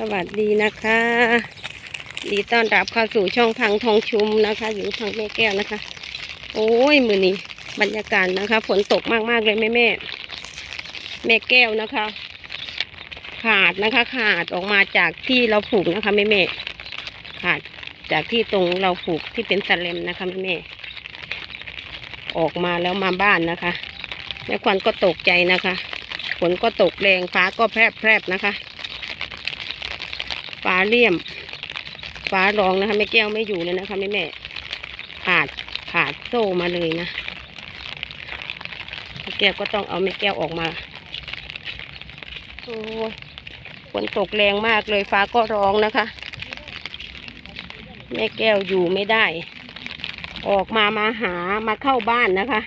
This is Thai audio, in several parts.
สวัสดีนะคะดีต้อนรับเข้าสู่ช่องพังทองชุมนะคะ อยู่ทางแม่แก้วนะคะ โอ้ยมือนี้บรรยากาศนะคะ ฝนตกมากๆเลยแม่แม่แม่แก้วนะคะ ขาดนะคะ ขาดออกมาจากที่เราผูกนะคะแม่แม่ขาดจากที่ตรงเราผูกที่เป็นสแลมนะคะแม่แม่ออกมาแล้วมาบ้านนะคะแม่ควันก็ตกใจนะคะฝนก็ตกแรงฟ้าก็แพรบแพรบนะคะ ฟ้าเลี่ยม ฟ้าร้องนะคะแม่แก้วไม่อยู่เลยนะคะแม่แม่ขาดขาดโซ่มาเลยนะแม่แก้วก็ต้องเอาแม่แก้วออกมาโอ้ฝนตกแรงมากเลยฟ้าก็ร้องนะคะ แม่แก้วอยู่ไม่ได้ ออกมามาหามาเข้าบ้านนะคะ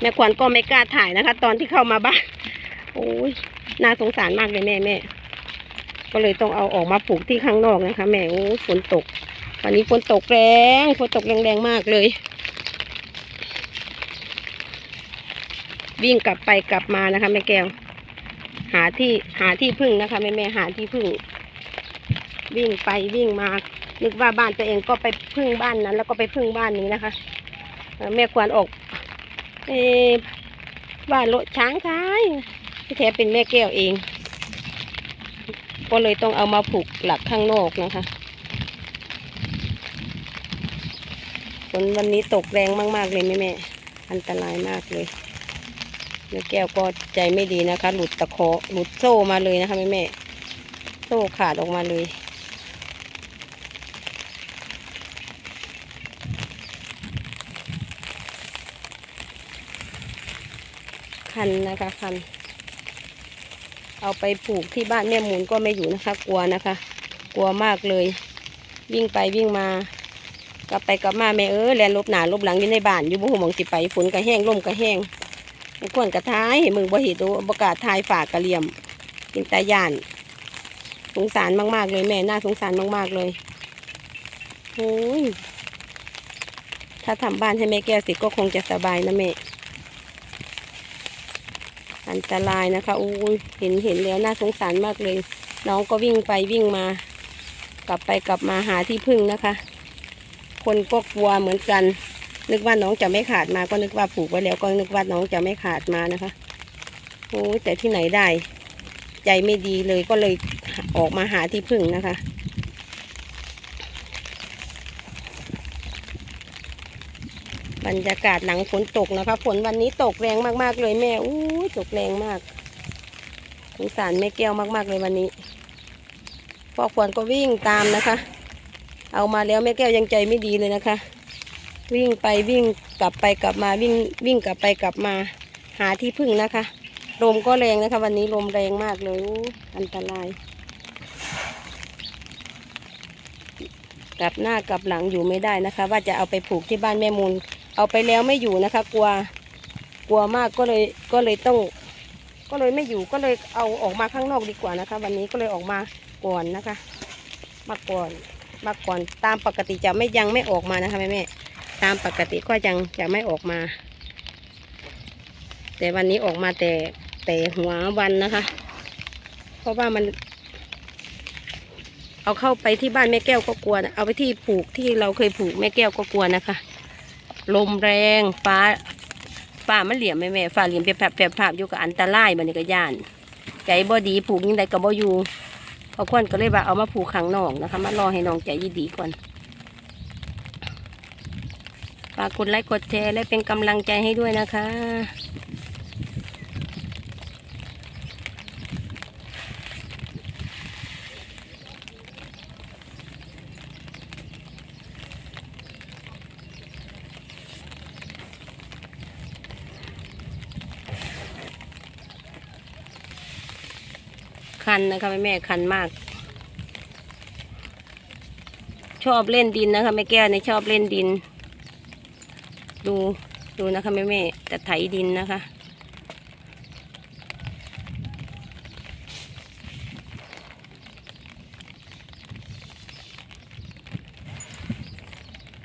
แม่ควันก็ไม่กล้าถ่ายนะคะ ตอนที่เข้ามาบ้านโอ้ยน่าสงสารมากเลยแม่แม่ ก็เลยต้องเอาออกมาปลูกที่ข้างนอกนะคะ แม่โอ้ฝนตก วันนี้ฝนตกแรงฝนตกแรงๆมากเลย วิ่งกลับไปกลับมานะคะ แม่แก้ว หาที่หาที่พึ่งนะคะ แม่แม่หาที่พึ่ง วิ่งไปวิ่งมานึกว่าบ้านตัวเองก็ไปพึ่งบ้านนั้น แล้วก็ไปพึ่งบ้านนี้นะคะแม่ควรออกเอบ้านรถช้างท้ายที่แท้เป็นแม่แก้วเอง ก็เลยต้องเอามาผูกหลักข้างนอกนะคะฝนวันนี้ตกแรงมาก ๆ เลยแม่แม่ อันตรายมากเลยแม่แก้วก็ใจไม่ดีนะคะ หลุดตะขอหลุดโซ่มาเลยนะคะแม่แม่โซ่ขาดออกมาเลย คันนะคะคัน เอาไปปลูกที่บ้านแม่หมูลก็ไม่อยู่นะคะ กลัวนะคะ กลัวมากเลย วิ่งไปวิ่งมากลับไปกลับมาแม่เออแลนลบหนาลบหลังอยู่ในบ้านอยู่บุหูมองสิไปฝนกระแห้งลมกระแห้งไอ้คนกระท้ายเห็นมึงบ่เห็นดูประกาศทายฝากกระเหลี่ยมกินตาย่านสงสารมากๆเลยแม่น่าสงสารมากๆเลยโอ้ยถ้าทำบ้านให้แม่แก้วสร็จก็คงจะสบายนะแม่ อันตรายนะคะอู้ยเห็นเห็นแล้วน่าสงสารมากเลย น้องก็วิ่งไปวิ่งมา กลับไปกลับมาหาที่พึ่งนะคะ คนก็กลัวเหมือนกัน นึกว่าน้องจะไม่ขาดมาก็นึกว่าผูกไว้แล้วก็นึกว่าน้องจะไม่ขาดมานะคะโอ้แต่ที่ไหนได้ ใจไม่ดีเลยก็เลยออกมาหาที่พึ่งนะคะ บรรยากาศหลังฝนตกนะคะฝนวันนี้ตกแรงมากๆเลยแม่อู้ตกแรงมากสงสารแม่แก้วมากๆเลยวันนี้พ่อควรก็วิ่งตามนะคะ เอามาแล้วแม่แก้วยังใจไม่ดีเลยนะคะ วิ่งไปวิ่งกลับไปกลับมาวิ่งวิ่งกลับไปกลับมาหาที่พึ่งนะคะลมก็แรงนะคะ วันนี้ลมแรงมากเลยอ,อันตราย กลับหน้ากลับหลังอยู่ไม่ได้นะคะ ว่าจะเอาไปผูกที่บ้านแม่มูลเอาไปแล้วไม่อยู่นะคะ กลัวกลัวมากก็เลยก็เลยต้อง ก็เลยไม่อยู่ก็เลยเอาออกมาข้างนอกดีกว่านะคะ วันนี้ก็เลยออกมาก่อนนะคะ มาก่อน มาก่อนตามปกติจะไม่ยังไม่ออกมานะคะแม่แม่ตามปกติก็ยังจะไม่ออกมา แต่วันนี้ออกมาแต่แต่หัววันนะคะ เพราะว่ามัน เอาเข้าไปที่บ้านแม่แก้วก็กลัวนะเอาไปที่ผูกที่เราเคยผูกแม่แก้วก็กลัวนะคะ ลมแรงฟ้าฟ้ามันเหลี่ยมแม่แม่ฟ้าเหลี่ยมเปียบๆเปียบอยู่กับอันตรายมันนี่ก็ย่านใจบ่ดีผูกยังไงก็บ่อยู่พอควนก็เลยว่าเอามาผูกขังนองนะคะ มารอให้น้องใจดีก่อนฝากกดไลค์กดแชร์และเป็นกำลังใจให้ด้วยนะคะ คันนะคะแม่แม่คันมาก ชอบเล่นดินนะคะแม่แก้วเนี่ยชอบเล่นดิน ดูดูนะคะแม่แม่จะไถดินนะคะ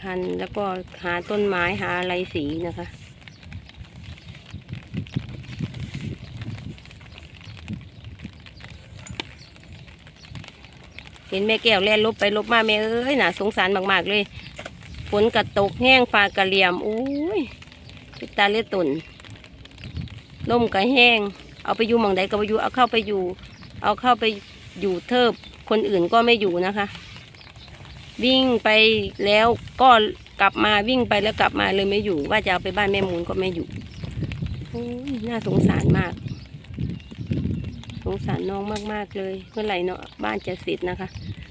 คันแล้วก็หาต้นไม้หาอะไรสีนะคะ เห็นแม่แก้วแล่นลบไปลบมาแม่เอ้ยน่าสงสารมากๆเลยฝนกระตกแห้งฟ้ากระเหลี่ยมอุ้ยพิตาเลือตุนลมกระแห้ง เอาไปอยู่หมองใดก็ไปอยู่เอาเข้าไปอยู่ เอาเข้าไปอยู่เทิบคนอื่นก็ไม่อยู่นะคะ วิ่งไปแล้วก็กลับมาวิ่งไปแล้วกลับมาเลยไม่อยู่ ว่าจะเอาไปบ้านแม่มูลก็ไม่อยู่โอ้ยน่าสงสารมาก สงสารน้องมากๆเลยเมื่อไหร่เนาะบ้านจะเสร็จนะคะ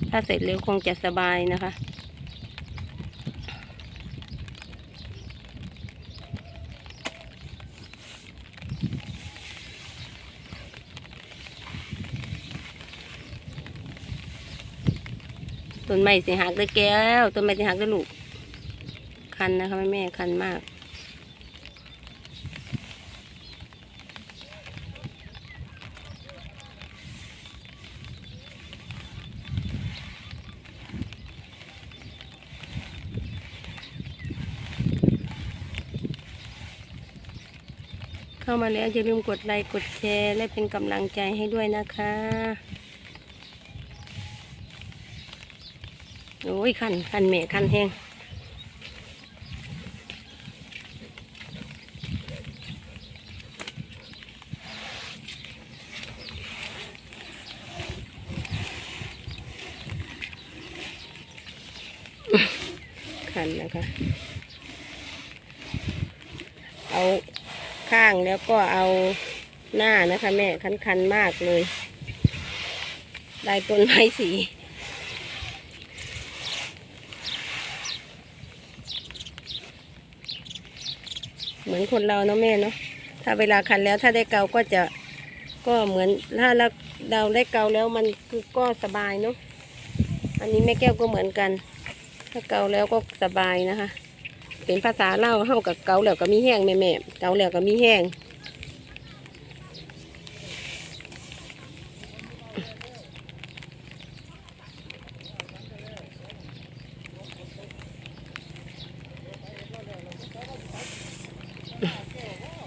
ถ้าเสร็จเร็วคงจะสบายนะคะต้นไม้สิหักได้แก้วต้นไม้สิหักได้ลูกคันนะคะแม่แม่คันมาก เข้ามาแล้วอย่าลืมกดไลค์กดแชร์ และเป็นกำลังใจให้ด้วยนะคะโอ้ยคันคันแม่คันแห้งคันนะคะ เอา ข้างแล้วก็เอาหน้านะคะแม่คันคันๆมากเลย ได้ต้นไม้สีเหมือนคนเราเนาะแม่เนาะ ถ้าเวลาคันแล้วถ้าได้เกาก็จะก็เหมือนถ้าเราเราได้เกาแล้วมันคือก็สบายเนาะ อันนี้แม่แก้วก็เหมือนกัน ถ้าเกาแล้วก็สบายนะคะ เป็นภาษาเล่าวเฮากับเกาแล้วก็มีแห้งแม่แม่เกาแล้วก็มีแห้ง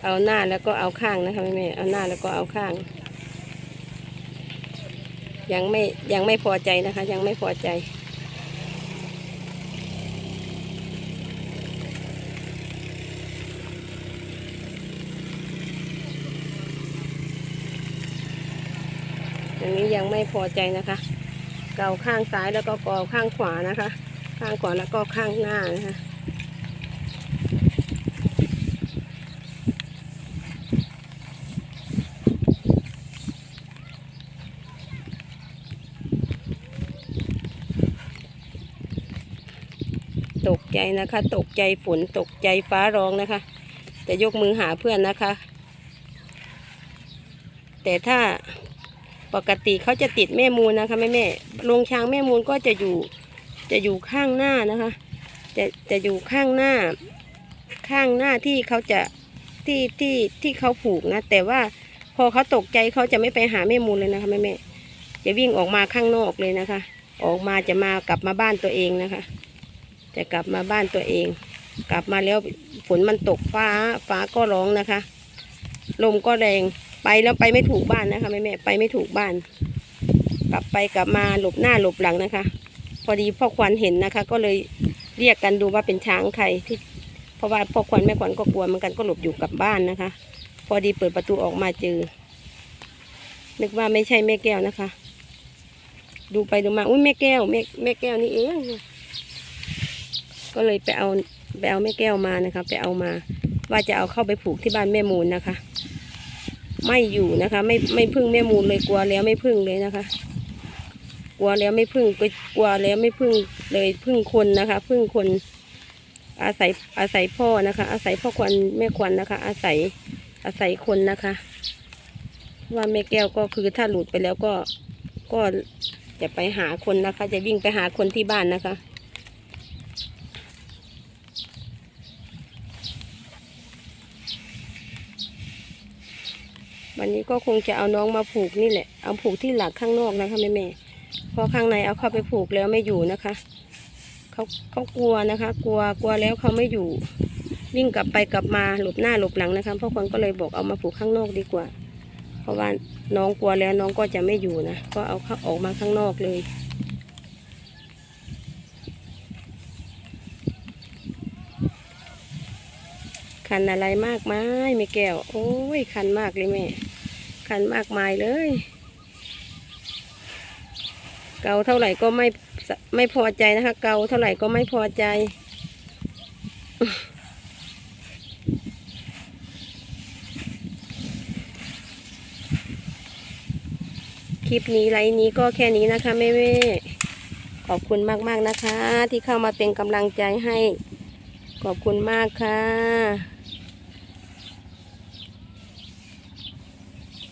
เอาหน้าแล้วก็เอาข้างนะคะแม่แม่เอาหน้าแล้วก็เอาข้าง ยังไม่ยังไม่พอใจนะคะ ยังไม่พอใจ อย่างนี้ยังไม่พอใจนะคะ เกาข้างซ้ายแล้วก็กอข้างขวานะคะ ข้างขวาแล้วก็ข้างหน้านะคะตกใจนะคะ ตกใจฝนตกใจฟ้าร้องนะคะ จะยกมือหาเพื่อนนะคะ แต่ถ้า ปกติเขาจะติดแม่มูลนะคะแม่แม่โรงช้างแม่มูลก็จะอยู่จะอยู่ข้างหน้านะคะ จะจะอยู่ข้างหน้า ข้างหน้าที่เขาจะที่ที่ที่เขาผูกนะ แต่ว่าพอเขาตกใจเขาจะไม่ไปหาแม่มูลเลยนะคะแม่แม่จะวิ่งออกมาข้างนอกเลยนะคะ ออกมาจะมากลับมาบ้านตัวเองนะคะ จะกลับมาบ้านตัวเอง กลับมาแล้วฝนมันตกฟ้าฟ้าก็ร้องนะคะ ลมก็แรง ไปแล้วไปไม่ถูกบ้านนะคะแม่แม่ไปไม่ถูกบ้าน กลับไปกลับมาหลบหน้าหลบหลังนะคะ พอดีพ่อควันเห็นนะคะ ก็เลยเรียกกันดูว่าเป็นช้างใครที่เพราะว่าพ่อควันแม่ควันก็กลัวเหมือนกันก็หลบอยู่กับบ้านนะคะ พอดีเปิดประตูออกมาเจอ นึกว่าไม่ใช่แม่แก้วนะคะ ดูไปดูมาอุ้ยแม่แก้วแม่แม่แก้วนี่เองก็เลยไปเอาไปเอาแม่แก้วมานะคะ ไปเอามา ว่าจะเอาเข้าไปผูกที่บ้านแม่มูลนะคะ ไม่อยู่นะคะ ไม่ไม่พึ่งแม่มูลเลยกลัวแล้วไม่พึ่งเลยนะคะ กลัวแล้วไม่พึ่งก็กลัวแล้วไม่พึ่งเลยพึ่งคนนะคะ พึ่งคนอาศัยอาศัยพ่อนะคะ อาศัยพ่อควันแม่ควันนะคะ อาศัยอาศัยคนนะคะ ว่าแม่แก้วก็คือถ้าหลุดไปแล้วก็ก็จะไปหาคนนะคะ จะวิ่งไปหาคนที่บ้านนะคะ วันนี้ก็คงจะเอาน้องมาผูกนี่แหละ เอาผูกที่หลักข้างนอกนะคะแม่แม่พอข้างในเอาเข้าไปผูกแล้วไม่อยู่นะคะ เขาเขากลัวนะคะ กลัวกลัวแล้วเขาไม่อยู่ วิ่งกลับไปกลับมาหลบหน้าหลบหลังนะคะพ่อคนก็เลยบอกเอามาผูกข้างนอกดีกว่า เพราะว่าน้องกลัวแล้วน้องก็จะไม่อยู่นะ ก็เอาเขาออกมาข้างนอกเลยคันอะไรมากไหม้ไม่แก้ว โอ้ยคันมากเลยแม่ คันมากมายเลย เกาเท่าไหร่ก็ไม่ไม่พอใจนะคะ เกาเท่าไหร่ก็ไม่พอใจ คลิปนี้ไลน์นี้ก็แค่นี้นะคะแม่แม่ขอบคุณมาก ๆ นะคะ ที่เข้ามาเป็นกำลังใจให้ ขอบคุณมากค่ะ